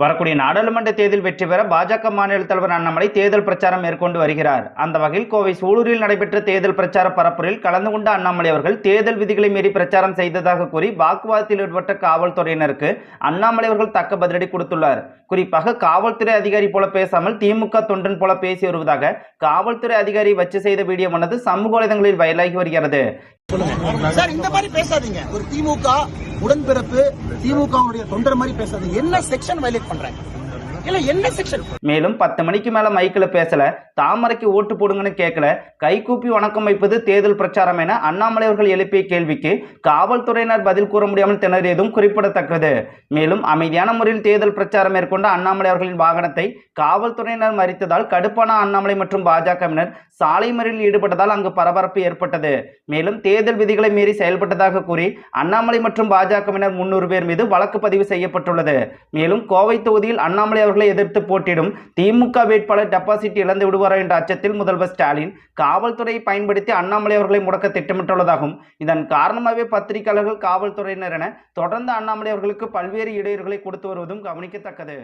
வரக்கூடிய நாடாளுமன்ற தேர்தல் வெற்றி பெற பாஜக மாநில தலைவர் அண்ணாமலை தேர்தல் பிரச்சாரம் மேற்கொண்டு வருகிறார். அந்த வகையில் கோவை சூலூரில் நடைபெற்ற தேர்தல் பிரச்சார பரப்புரையில் கலந்து கொண்ட அண்ணாமலை அவர்கள் தேர்தல் விதிகளை மீறி பிரச்சாரம் செய்ததாக கூறி வாக்குவாதத்தில் ஈடுபட்ட காவல்துறையினருக்கு அண்ணாமலை அவர்கள் தக்க பதிலடி கொடுத்துள்ளார். குறிப்பாக காவல்துறை அதிகாரி போல பேசாமல் திமுக தொண்டன் போல பேசி வருவதாக காவல்துறை அதிகாரி வச்சு செய்த வீடியோவானது சமூக வலைதளங்களில் வயலாகி வருகிறது. சார் இந்த மாதிரி பேசாதீங்க. ஒரு திமுக உடன்பிறப்பு திமுகவுடைய தொண்டர் மாதிரி பேசுறது. என்ன செக்ஷன் வயலேட் பண்றாங்க? இல்ல என்ன செக்ஷன் மேலும் பத்து மணிக்கு மேல மைக்கில் பேசல. தாமரைக்கு ஓட்டு போடுங்கன்னு கேட்கல கைகூப்பி வணக்கம் வைப்பது தேர்தல் பிரச்சாரம் என அண்ணாமலை அவர்கள் எழுப்பிய கேள்விக்கு காவல்துறையினர் பதில் கூற முடியாமல் திணறியதும் குறிப்பிடத்தக்கது. மேலும் அமைதியான முறையில் தேர்தல் பிரச்சாரம் மேற்கொண்ட அண்ணாமலை அவர்களின் வாகனத்தை காவல்துறையினர் மறித்ததால் கடுப்பான அண்ணாமலை மற்றும் பாஜகவினர் சாலை மறியலில் ஈடுபட்டதால் அங்கு பரபரப்பு ஏற்பட்டது. மேலும் தேர்தல் விதிகளை மீறி செயல்பட்டதாக கூறி அண்ணாமலை மற்றும் பாஜகவினர் முன்னூறு பேர் மீது வழக்கு பதிவு செய்யப்பட்டுள்ளது. மேலும் கோவை தொகுதியில் அண்ணாமலை வேட்பாளர்களை எதிர்த்து போட்டியிடும் திமுக வேட்பாளர் டெபாசிட் இழந்து விடுவாரா என்ற அச்சத்தில் முதல்வர் ஸ்டாலின் காவல்துறையை பயன்படுத்தி அண்ணாமலை அவர்களை முடக்க திட்டமிட்டுள்ளதாகும் இதன் காரணமாகவே பத்திரிகையாளர்கள் காவல்துறையினர் என தொடர்ந்து அண்ணாமலை அவர்களுக்கு பல்வேறு இடையூறுகளை கொடுத்து வருவதும் கவனிக்கத்தக்கது.